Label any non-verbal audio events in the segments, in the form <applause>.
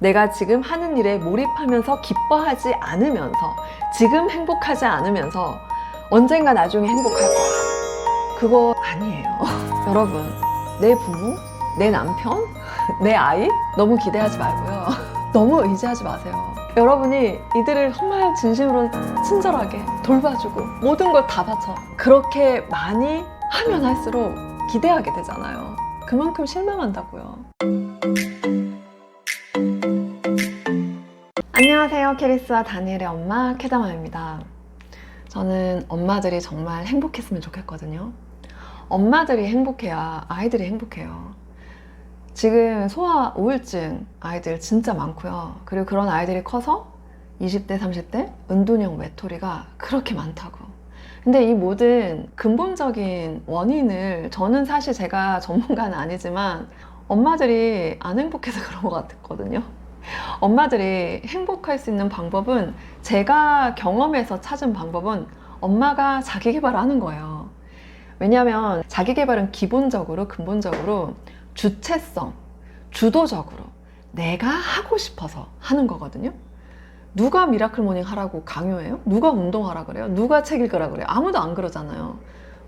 내가 지금 하는 일에 몰입하면서 기뻐하지 않으면서 지금 행복하지 않으면서 언젠가 나중에 행복할 거야. 그거 아니에요. <laughs> 여러분, 내 부모, 내 남편, <laughs> 내 아이 너무 기대하지 말고요. <laughs> 너무 의지하지 마세요. 여러분이 이들을 정말 진심으로 친절하게 돌봐주고 모든 걸 다 바쳐. 그렇게 많이 하면 할수록 기대하게 되잖아요. 그만큼 실망한다고요. 안녕하세요. 캐리스와 다니엘의 엄마 캐다마입니다. 저는 엄마들이 정말 행복했으면 좋겠거든요. 엄마들이 행복해야 아이들이 행복해요. 지금 소아 우울증 아이들 진짜 많고요. 그리고 그런 아이들이 커서 20대, 30대 은둔형 외톨이가 그렇게 많다고. 근데 이 모든 근본적인 원인을 저는 사실 제가 전문가는 아니지만 엄마들이 안 행복해서 <laughs> 그런 것 같거든요. 엄마들이 행복할 수 있는 방법은 제가 경험해서 찾은 방법은 엄마가 자기 개발을 하는 거예요. 왜냐하면 자기 개발은 기본적으로 근본적으로 주체성, 주도적으로 내가 하고 싶어서 하는 거거든요. 누가 미라클 모닝 하라고 강요해요? 누가 운동하라 그래요? 누가 책 읽으라 그래요? 아무도 안 그러잖아요.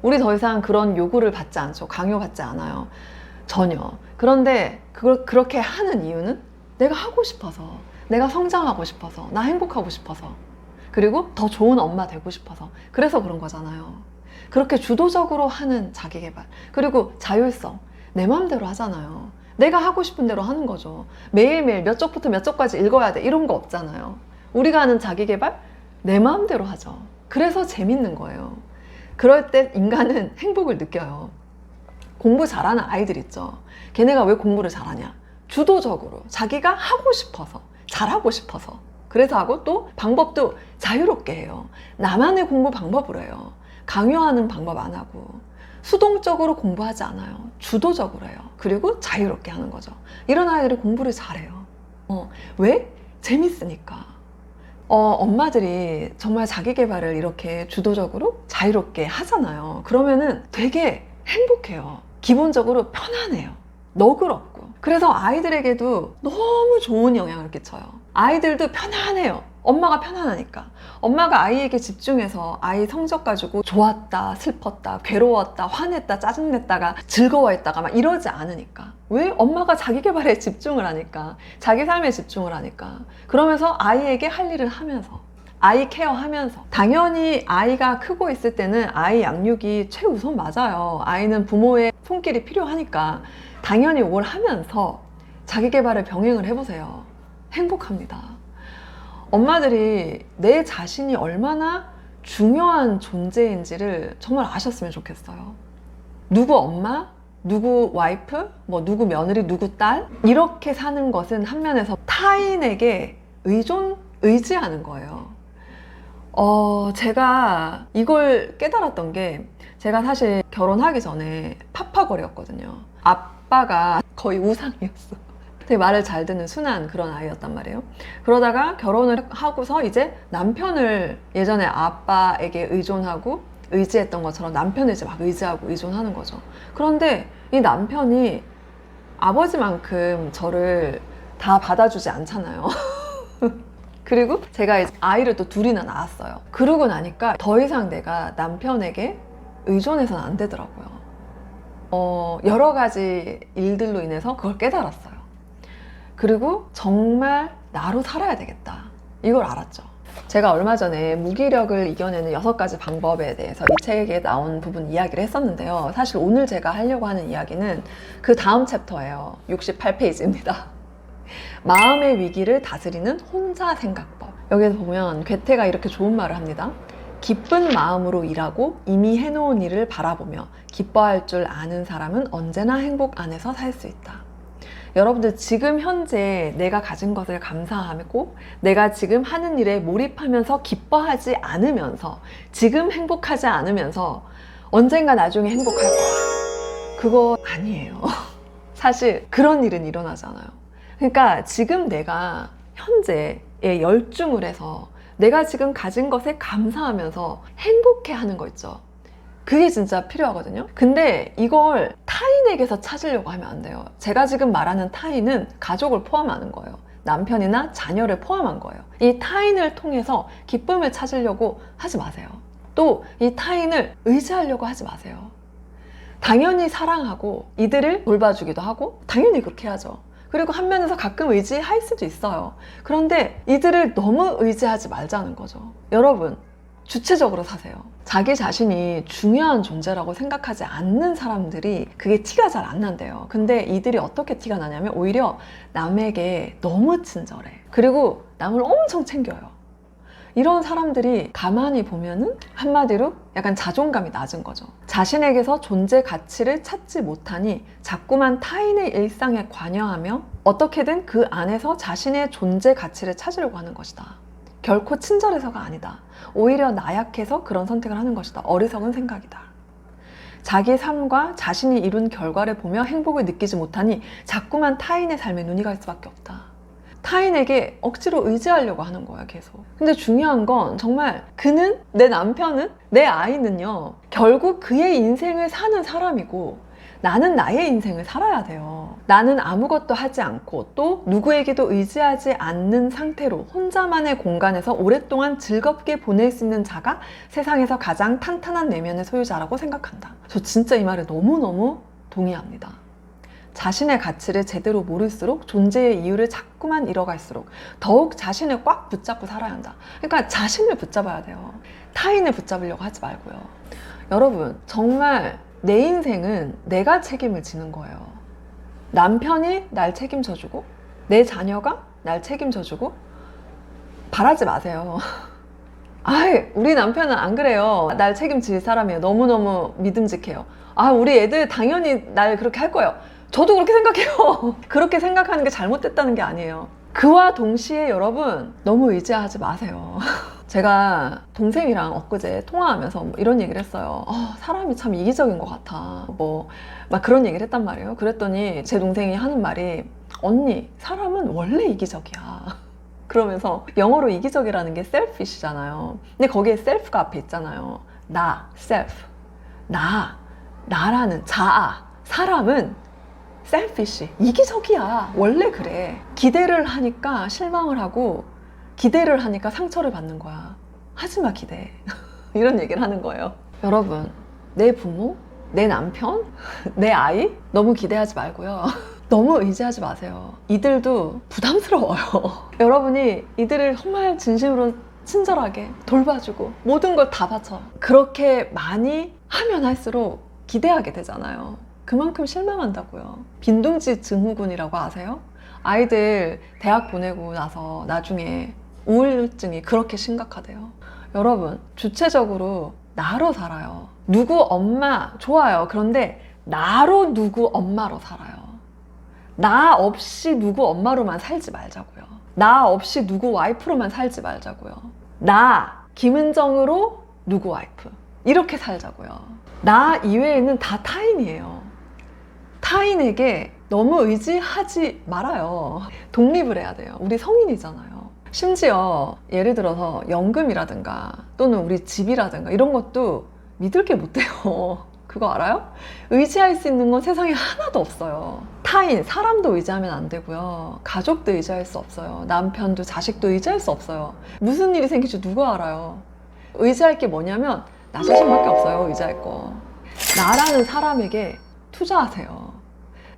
우리 더 이상 그런 요구를 받지 않죠. 강요받지 않아요. 전혀. 그런데 그걸 그렇게 하는 이유는 내가 하고 싶어서, 내가 성장하고 싶어서, 나 행복하고 싶어서, 그리고 더 좋은 엄마 되고 싶어서. 그래서 그런 거잖아요. 그렇게 주도적으로 하는 자기 개발. 그리고 자율성. 내 마음대로 하잖아요. 내가 하고 싶은 대로 하는 거죠. 매일매일 몇 쪽부터 몇 쪽까지 읽어야 돼. 이런 거 없잖아요. 우리가 하는 자기 개발? 내 마음대로 하죠. 그래서 재밌는 거예요. 그럴 때 인간은 행복을 느껴요. 공부 잘하는 아이들 있죠. 걔네가 왜 공부를 잘하냐? 주도적으로 자기가 하고 싶어서, 잘하고 싶어서. 그래서 하고 또 방법도 자유롭게 해요. 나만의 공부 방법으로 해요. 강요하는 방법 안 하고. 수동적으로 공부하지 않아요. 주도적으로 해요. 그리고 자유롭게 하는 거죠. 이런 아이들이 공부를 잘해요. 어, 왜? 재밌으니까. 어, 엄마들이 정말 자기 개발을 이렇게 주도적으로 자유롭게 하잖아요. 그러면은 되게 행복해요. 기본적으로 편안해요. 너그럽고. 그래서 아이들에게도 너무 좋은 영향을 끼쳐요. 아이들도 편안해요. 엄마가 편안하니까. 엄마가 아이에게 집중해서 아이 성적 가지고 좋았다, 슬펐다, 괴로웠다, 화냈다, 짜증냈다가 즐거워했다가 막 이러지 않으니까. 왜? 엄마가 자기 개발에 집중을 하니까. 자기 삶에 집중을 하니까. 그러면서 아이에게 할 일을 하면서. 아이 케어하면서. 당연히 아이가 크고 있을 때는 아이 양육이 최우선 맞아요. 아이는 부모의 손길이 필요하니까. 당연히 이걸 하면서 자기 개발을 병행을 해보세요. 행복합니다. 엄마들이 내 자신이 얼마나 중요한 존재인지를 정말 아셨으면 좋겠어요. 누구 엄마, 누구 와이프, 뭐 누구 며느리, 누구 딸 이렇게 사는 것은 한 면에서 타인에게 의존, 의지하는 거예요. 어, 제가 이걸 깨달았던 게 제가 사실 결혼하기 전에 파파거리였거든요. 아빠가 거의 우상이었어. 되게 말을 잘 듣는 순한 그런 아이였단 말이에요. 그러다가 결혼을 하고서 이제 남편을 예전에 아빠에게 의존하고 의지했던 것처럼 남편을 이제 막 의지하고 의존하는 거죠. 그런데 이 남편이 아버지만큼 저를 다 받아주지 않잖아요. <laughs> 그리고 제가 아이를 또 둘이나 낳았어요. 그러고 나니까 더 이상 내가 남편에게 의존해서는 안 되더라고요. 어, 여러 가지 일들로 인해서 그걸 깨달았어요. 그리고 정말 나로 살아야 되겠다. 이걸 알았죠. 제가 얼마 전에 무기력을 이겨내는 여섯 가지 방법에 대해서 이 책에 나온 부분 이야기를 했었는데요. 사실 오늘 제가 하려고 하는 이야기는 그 다음 챕터예요. 68페이지입니다. 마음의 위기를 다스리는 혼자 생각법. 여기서 보면 괴테가 이렇게 좋은 말을 합니다. 기쁜 마음으로 일하고 이미 해놓은 일을 바라보며 기뻐할 줄 아는 사람은 언제나 행복 안에서 살 수 있다. 여러분들 지금 현재 내가 가진 것을 감사하고 내가 지금 하는 일에 몰입하면서 기뻐하지 않으면서 지금 행복하지 않으면서 언젠가 나중에 행복할 거야. 그거 아니에요. <laughs> 사실 그런 일은 일어나잖아요. 그러니까 지금 내가 현재에 열중을 해서 내가 지금 가진 것에 감사하면서 행복해 하는 거 있죠. 그게 진짜 필요하거든요. 근데 이걸 타인에게서 찾으려고 하면 안 돼요. 제가 지금 말하는 타인은 가족을 포함하는 거예요. 남편이나 자녀를 포함한 거예요. 이 타인을 통해서 기쁨을 찾으려고 하지 마세요. 또 이 타인을 의지하려고 하지 마세요. 당연히 사랑하고 이들을 돌봐주기도 하고 당연히 그렇게 하죠. 그리고 한 면에서 가끔 의지할 수도 있어요. 그런데 이들을 너무 의지하지 말자는 거죠. 여러분, 주체적으로 사세요. 자기 자신이 중요한 존재라고 생각하지 않는 사람들이 그게 티가 잘 안 난대요. 근데 이들이 어떻게 티가 나냐면 오히려 남에게 너무 친절해. 그리고 남을 엄청 챙겨요. 이런 사람들이 가만히 보면은 한마디로 약간 자존감이 낮은 거죠. 자신에게서 존재 가치를 찾지 못하니 자꾸만 타인의 일상에 관여하며 어떻게든 그 안에서 자신의 존재 가치를 찾으려고 하는 것이다. 결코 친절해서가 아니다. 오히려 나약해서 그런 선택을 하는 것이다. 어리석은 생각이다. 자기 삶과 자신이 이룬 결과를 보며 행복을 느끼지 못하니 자꾸만 타인의 삶에 눈이 갈 수밖에 없다. 타인에게 억지로 의지하려고 하는 거야, 계속. 근데 중요한 건 정말 그는, 내 남편은, 내 아이는요, 결국 그의 인생을 사는 사람이고 나는 나의 인생을 살아야 돼요. 나는 아무것도 하지 않고 또 누구에게도 의지하지 않는 상태로 혼자만의 공간에서 오랫동안 즐겁게 보낼 수 있는 자가 세상에서 가장 탄탄한 내면의 소유자라고 생각한다. 저 진짜 이 말에 너무너무 동의합니다. 자신의 가치를 제대로 모를수록 존재의 이유를 자꾸만 잃어갈수록 더욱 자신을 꽉 붙잡고 살아야 한다. 그러니까 자신을 붙잡아야 돼요. 타인을 붙잡으려고 하지 말고요. 여러분, 정말 내 인생은 내가 책임을 지는 거예요. 남편이 날 책임져주고, 내 자녀가 날 책임져주고, 바라지 마세요. <laughs> 아이, 우리 남편은 안 그래요. 날 책임질 사람이에요. 너무너무 믿음직해요. 아, 우리 애들 당연히 날 그렇게 할 거예요. 저도 그렇게 생각해요. <laughs> 그렇게 생각하는 게 잘못됐다는 게 아니에요. 그와 동시에 여러분, 너무 의지하지 마세요. <laughs> 제가 동생이랑 엊그제 통화하면서 뭐 이런 얘기를 했어요. 어, 사람이 참 이기적인 것 같아. 뭐, 막 그런 얘기를 했단 말이에요. 그랬더니 제 동생이 하는 말이, 언니, 사람은 원래 이기적이야. <laughs> 그러면서 영어로 이기적이라는 게 selfish잖아요. 근데 거기에 self가 앞에 있잖아요. 나, self. 나, 나라는 자아. 사람은 selfish. 이기적이야. 원래 그래. 기대를 하니까 실망을 하고 기대를 하니까 상처를 받는 거야. 하지 마, 기대. <laughs> 이런 얘기를 하는 거예요. 여러분, 내 부모, 내 남편, 내 아이 너무 기대하지 말고요. <laughs> 너무 의지하지 마세요. 이들도 부담스러워요. <laughs> 여러분이 이들을 정말 진심으로 친절하게 돌봐주고 모든 걸 다 바쳐. 그렇게 많이 하면 할수록 기대하게 되잖아요. 그만큼 실망한다고요. 빈둥지 증후군이라고 아세요? 아이들 대학 보내고 나서 나중에 우울증이 그렇게 심각하대요. 여러분, 주체적으로 나로 살아요. 누구 엄마 좋아요. 그런데 나로 누구 엄마로 살아요. 나 없이 누구 엄마로만 살지 말자고요. 나 없이 누구 와이프로만 살지 말자고요. 나 김은정으로 누구 와이프 이렇게 살자고요. 나 이외에는 다 타인이에요. 타인에게 너무 의지하지 말아요. 독립을 해야 돼요. 우리 성인이잖아요. 심지어 예를 들어서 연금이라든가 또는 우리 집이라든가 이런 것도 믿을 게 못 돼요. <laughs> 그거 알아요? 의지할 수 있는 건 세상에 하나도 없어요. 타인, 사람도 의지하면 안 되고요. 가족도 의지할 수 없어요. 남편도 자식도 의지할 수 없어요. 무슨 일이 생길지 누가 알아요? 의지할 게 뭐냐면 나 자신밖에 없어요. 의지할 거. 나라는 사람에게 투자하세요.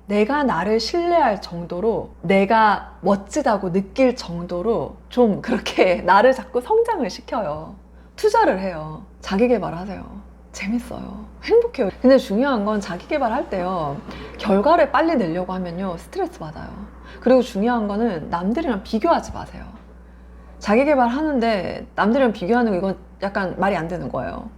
내가 나를 신뢰할 정도로 내가 멋지다고 느낄 정도로 좀 그렇게 <laughs> 나를 자꾸 성장을 시켜요. 투자를 해요. 자기 개발하세요. 재밌어요. 행복해요. 근데 중요한 건 자기 개발할 때요. 결과를 빨리 내려고 하면요. 스트레스 받아요. 그리고 중요한 거는 남들이랑 비교하지 마세요. 자기 개발 하는데 남들이랑 비교하는 거 이건 약간 말이 안 되는 거예요.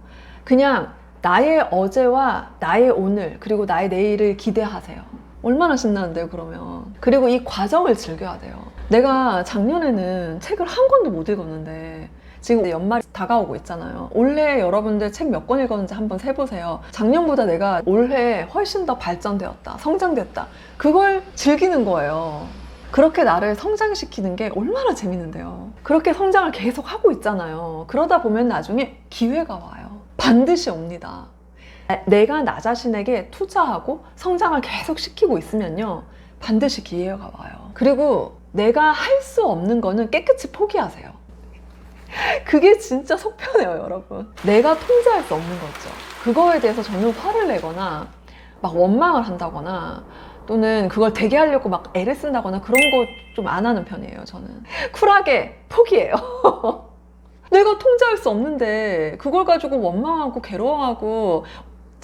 그냥 나의 어제와 나의 오늘 그리고 나의 내일을 기대하세요. 얼마나 신나는데요, 그러면. 그리고 이 과정을 즐겨야 돼요. 내가 작년에는 책을 한 권도 못 읽었는데 지금 연말이 다가오고 있잖아요. 올해 여러분들 책 몇 권 읽었는지 한번 세보세요. 작년보다 내가 올해 훨씬 더 발전되었다, 성장됐다. 그걸 즐기는 거예요. 그렇게 나를 성장시키는 게 얼마나 재밌는데요. 그렇게 성장을 계속 하고 있잖아요. 그러다 보면 나중에 기회가 와요. 반드시 옵니다. 내가 나 자신에게 투자하고 성장을 계속 시키고 있으면요. 반드시 기회가 와요. 그리고 내가 할 수 없는 거는 깨끗이 포기하세요. <laughs> 그게 진짜 속 편해요, 여러분. 내가 통제할 수 없는 거죠. 그거에 대해서 저는 화를 내거나 막 원망을 한다거나 또는 그걸 되게 하려고 막 애를 쓴다거나 그런 거 좀 안 하는 편이에요, 저는. 쿨하게 포기해요. <laughs> 내가 통제할 수 없는데 그걸 가지고 원망하고 괴로워하고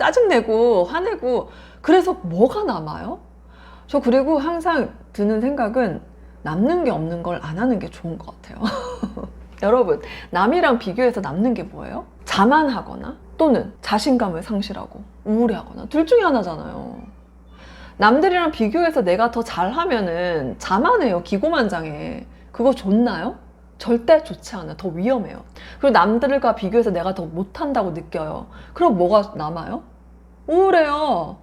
짜증내고 화내고 그래서 뭐가 남아요? 저 그리고 항상 드는 생각은 남는 게 없는 걸 안 하는 게 좋은 것 같아요. <laughs> 여러분, 남이랑 비교해서 남는 게 뭐예요? 자만하거나 또는 자신감을 상실하고 우울해하거나 둘 중에 하나잖아요. 남들이랑 비교해서 내가 더 잘하면은 자만해요. 기고만장해. 그거 좋나요? 절대 좋지 않아요. 더 위험해요. 그리고 남들과 비교해서 내가 더 못한다고 느껴요. 그럼 뭐가 남아요? 우울해요.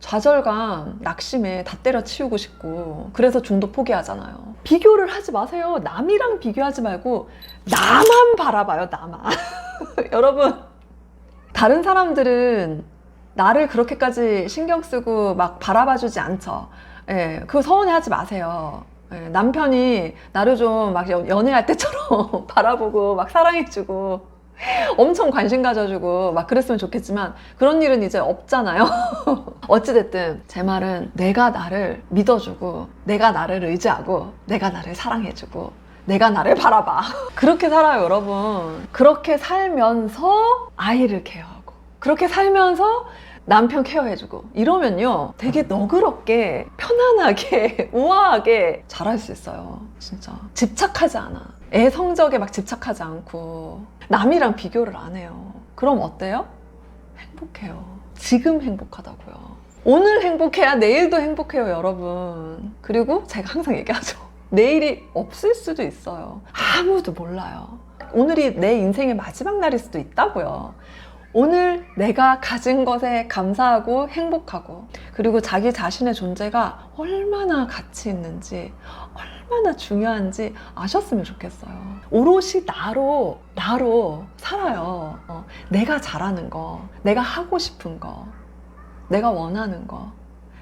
좌절감, 낙심에 다 때려치우고 싶고 그래서 중도 포기하잖아요. 비교를 하지 마세요. 남이랑 비교하지 말고 나만 바라봐요. 나만. <laughs> 여러분 다른 사람들은 나를 그렇게까지 신경 쓰고 막 바라봐주지 않죠. 예, 그거 서운해하지 마세요. 예, 남편이 나를 좀 막 연애할 때처럼 <laughs> 바라보고 막 사랑해주고 <laughs> 엄청 관심 가져주고 막 그랬으면 좋겠지만 그런 일은 이제 없잖아요. <laughs> 어찌됐든 제 말은 내가 나를 믿어주고 내가 나를 의지하고 내가 나를 사랑해주고 내가 나를 바라봐. <laughs> 그렇게 살아요, 여러분. 그렇게 살면서 아이를 케어하고 그렇게 살면서 남편 케어해주고 이러면요 되게 너그럽게 편안하게 우아하게 잘할 수 있어요 진짜 집착하지 않아 애 성적에 막 집착하지 않고 남이랑 비교를 안 해요. 그럼 어때요? 행복해요. 지금 행복하다고요. 오늘 행복해야 내일도 행복해요 여러분. 그리고 제가 항상 얘기하죠. <laughs> 내일이 없을 수도 있어요. 아무도 몰라요. 오늘이 내 인생의 마지막 날일 수도 있다고요. 오늘 내가 가진 것에 감사하고 행복하고 그리고 자기 자신의 존재가 얼마나 가치 있는지 얼마나 중요한지 아셨으면 좋겠어요. 오롯이 나로 나로 살아요. 어, 내가 잘하는 거, 내가 하고 싶은 거, 내가 원하는 거,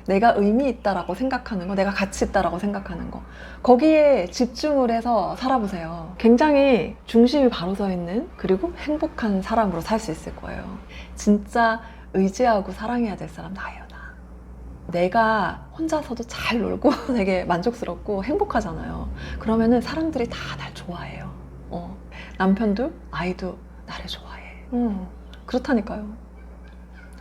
내가 의미 있다라고 생각하는 거, 내가 가치 있다라고 생각하는 거 거기에 집중을 해서 살아보세요. 굉장히 중심이 바로 서 있는 그리고 행복한 사람으로 살 수 있을 거예요. 진짜 의지하고 사랑해야 될 사람 나예요, 나. 내가 혼자서도 잘 놀고 <laughs> 되게 만족스럽고 행복하잖아요. 그러면은 사람들이 다 날 좋아해요. 어. 남편도 아이도 나를 좋아해. 음, 그렇다니까요.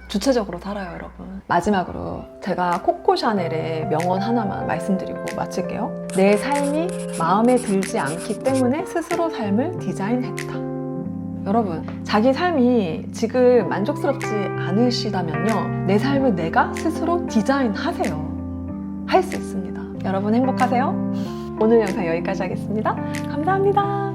주체적으로 살아요, 여러분. 마지막으로 제가 코코 샤넬의 명언 하나만 말씀드리고 마칠게요. 내 삶이 마음에 들지 않기 때문에 스스로 삶을 디자인했다. 여러분, 자기 삶이 지금 만족스럽지 않으시다면요. 내 삶을 내가 스스로 디자인하세요. 할 수 있습니다. 여러분 행복하세요? 오늘 영상 여기까지 하겠습니다. 감사합니다.